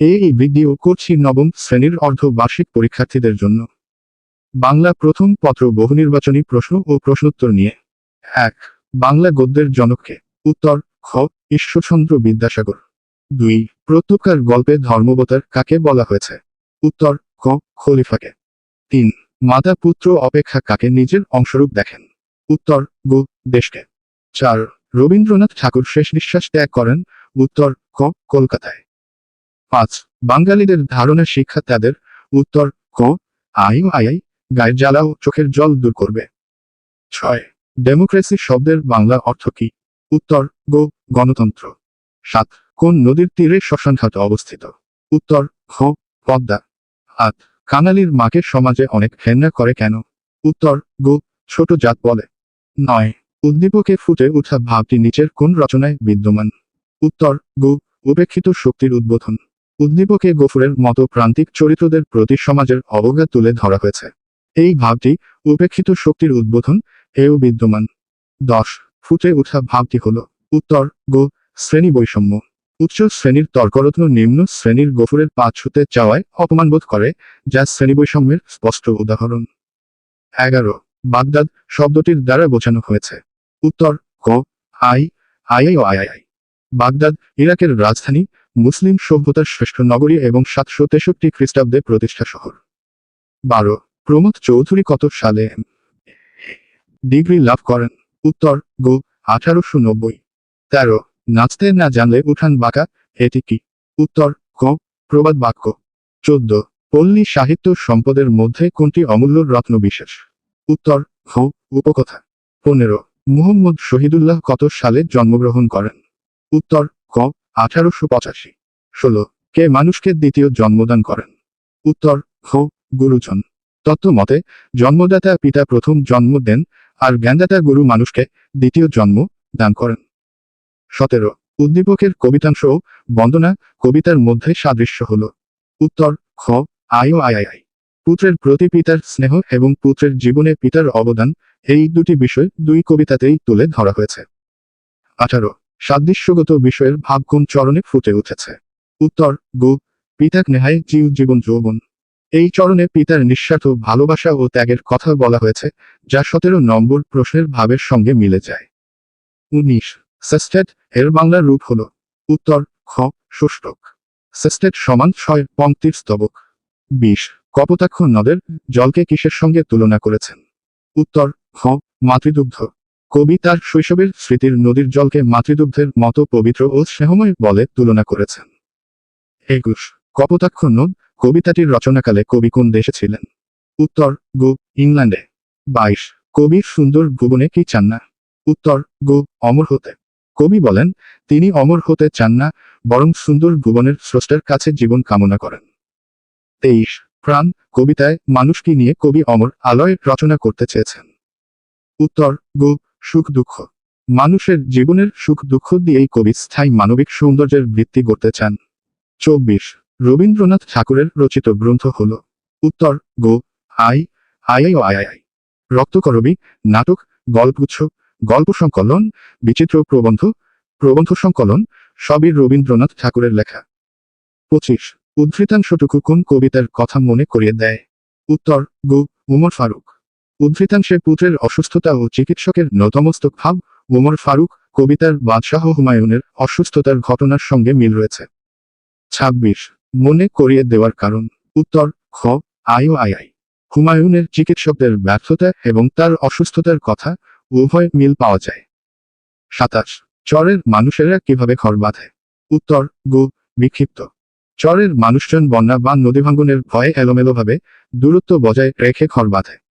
এই ভিডিও করছি নবম শ্রেণির অর্ধবার্ষিক পরীক্ষার্থীদের জন্য। বাংলা প্রথম পত্র বহুনির্বাচনী প্রশ্ন ও প্রশ্নোত্তর নিয়ে। এক, বাংলা গদ্যের জনককে। উত্তর খ ঈশ্বরচন্দ্র বিদ্যাসাগর। দুই প্রত্যকার গল্পে ধর্মবতার কাকে বলা হয়েছে? উত্তর, ক, খলিফাকে। তিন, মাতা পুত্র অপেক্ষা কাকে নিজের অংশরূপ দেখেন? উত্তর, গো, দেশকে। চার, রবীন্দ্রনাথ ঠাকুর শেষ নিঃশ্বাস ত্যাগ করেন? উত্তর, ক, কলকাতায়। পাঁচ, বাঙালিদের ধারণা শিক্ষা তাদের উত্তর ক, আই আই গায়ের জ্বালা ও চোখের জল দূর করবে। ছয়, ডেমোক্রেসি শব্দের বাংলা অর্থ কি? উত্তর, গো, গণতন্ত্র। সাত, কোন নদীর তীরে শ্মশানঘাট অবস্থিত? উত্তর খ পদ্মা। আট, কাঙালির মাকে সমাজে অনেক ঘেন্না করে কেন? উত্তর, গো, ছোট জাত বলে। নয়, উদ্দীপকে ফুটে ওঠা ভাবটি নিচের কোন রচনায় বিদ্যমান? উত্তর, গো, উপেক্ষিত শক্তির উদ্বোধন। উদ্দীপকে গফুরের মতো প্রান্তিক চরিত্রদের প্রতি সমাজের অবজ্ঞা তুলে ধরা হয়েছে। এই ভাবটি উপেক্ষিত শক্তির উদ্বোধন, এও বিদ্যমান। দশ, ফুটে ওঠা ভাবটি হল, উত্তর, গো, শ্রেণি বৈষম্য। উচ্চ শ্রেণির তর্করত্ন নিম্ন শ্রেণির গফুরের পা ছুতে চাওয়ায় অপমানবোধ করে, যা শ্রেণি বৈষম্যের স্পষ্ট উদাহরণ। এগারো, বাগদাদ শব্দটির দ্বারা বোঝানো হয়েছে। উত্তর, ক, আই আই ও আই আই আই। বাগদাদ, ইরাকের রাজধানী মুসলিম সভ্যতার শ্রেষ্ঠ নগরী এবং সাতশো তেষট্টি খ্রিস্টাব্দে প্রতিষ্ঠা শহর। বারো, প্রমোদ চৌধুরী কত সালে ডিগ্রি লাভ করেন? উত্তর, গো, আঠারোশো নব্বই। তেরো, নাচতে না জানলে উঠান বাঁকা, এটি কি? উত্তর, ক, প্রবাদ বাক্য। চোদ্দ, পল্লী সাহিত্য সম্পদের মধ্যে কোনটি অমূল্য রত্ন বিশেষ? উত্তর খ উপকথা। পনেরো, মুহম্মদ শহীদুল্লাহ কত সালে জন্মগ্রহণ করেন? উত্তর, ক আঠারোশো পঁচাশি। ষোলো, কে মানুষকে দ্বিতীয় জন্মদান করেন? উত্তর খ গুরুজন। তত্ত্বমতে, জন্মদাতা পিতা প্রথম জন্ম দেন আর জ্ঞানদাতা গুরু মানুষকে দ্বিতীয় জন্ম দান করেন। সতেরো, উদ্দীপকের কবিতাংশ ও বন্দনা কবিতার মধ্যে সাদৃশ্য হল। উত্তর, খ আই ও আই আই পুত্রের প্রতি পিতার স্নেহ এবং পুত্রের জীবনে পিতার অবদান এই দুটি বিষয় দুই কবিতাতেই তুলে ধরা হয়েছে। আঠারো সাদৃশ্যগত বিষয়ের ভাব কোন চরণে ফুটে উঠেছে। উত্তর, গো পিতাক নেহায় জীব জীবন যৌবন। এই চরণে পিতার নিঃস্বার্থ ভালোবাসা ও ত্যাগের কথা বলা হয়েছে, যা সতেরো নম্বর প্রশ্নের ভাবের সঙ্গে মিলে যায়। উনিশ সেস্টেট এর বাংলা রূপ হল। উত্তর, খ ষষ্ঠক সেস্টেট সমান ছয় পঙ্ক্তির স্তবক। বিশ, কপোতাক্ষ নদের জলকে কিসের সঙ্গে তুলনা করেছেন? উত্তর, খ, মাতৃদুগ্ধ। কবি তার শৈশবের স্মৃতির নদীর জলকে মাতৃদুগ্ধের মতো পবিত্র ও স্নেহময় বলে তুলনা করেছেন। একুশ, কপোতাক্ষ নদ, কবিতাটির রচনাকালে কবি কোন দেশে ছিলেন? উত্তর, গো, ইংল্যান্ডে। বাইশ, কবির সুন্দর ভুবনে কি চান না? উত্তর, গো, অমর হতে। কবি বলেন, তিনি অমর হতে চান না, বরং সুন্দর ভুবনের স্রষ্টার কাছে জীবন কামনা করেন। তেইশ, প্রাণ, কবিতায় মানুষ কি নিয়ে কবি অমর আলয় রচনা করতে চেয়েছেন? উত্তর, গো সুখ দুঃখ। মানুষের জীবনের সুখ দুঃখ দিয়েই কবি স্থায়ী মানবিক সৌন্দর্যের বৃত্তি করতে চান। চব্বিশ, রবীন্দ্রনাথ ঠাকুরের রচিত গ্রন্থ হল, উত্তর, গো, আই আই আই, ও, আই আই রক্তকরবী নাটক গল্পগুচ্ছ গল্প সংকলন, বিচিত্র প্রবন্ধ প্রবন্ধ সংকলন, সবই রবীন্দ্রনাথ ঠাকুরের লেখা। পঁচিশ, উদ্ধৃতাংশটুকু কোন কবিতার কথা মনে করিয়ে দেয়? উত্তর, গো, উমর ফারুক। উদ্ধৃতাংশে পুত্রের অসুস্থতা ও চিকিৎসকের নতমস্তক ভাব উমর ফারুক, কবিতার বাদশাহ হুমায়ুনের অসুস্থতার ঘটনার সঙ্গে মিল রয়েছে। ছাব্বিশ, মনে করিয়ে দেওয়ার কারণ, উত্তর খ ও আই আই। হুমায়ুনের চিকিৎসকদের ব্যর্থতা এবং তার অসুস্থতার কথা উভয় মিল পাওয়া যায়। সাতাশ, চরের মানুষেরা কীভাবে ঘর বাঁধে? উত্তর, গো, বিক্ষিপ্ত। চরের মানুষজন বন্যা বা নদীভাঙ্গনের ভয়ে এলোমেলোভাবে দূরত্ব বজায় রেখে ঘর বাঁধে।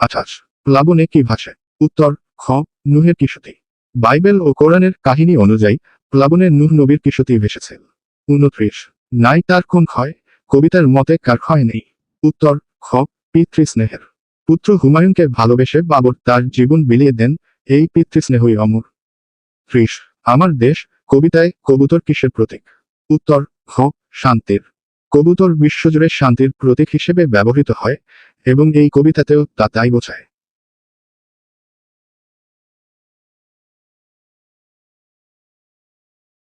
আঠাশ। প্লাবনে কি ভাসে উত্তর, খ, নুহের কিশতি বাইবেল ও কোরআনের কাহিনী অনুযায়ী, প্লাবনে নুহ নবীর কিশতি ভেসেছিল উনত্রিশ। নাই তার কোন ক্ষয়? কবিতার মতে কার ক্ষয় নেই। উত্তর, খ, পিতৃস্নেহের। পুত্র হুমায়ুনকে ভালোবেসে বাবর তার জীবন বিলিয়ে দেন এই পিতৃস্নেহই অমর। ত্রিশ। আমার দেশ, কবিতায় কবুতর কিসের প্রতীক? উত্তর, খ, শান্তির। কবুতর বিশ্বজুড়ে শান্তির প্রতীক হিসেবে ব্যবহৃত হয় এবং এই কবিতাতেও তা তাই বোঝায়।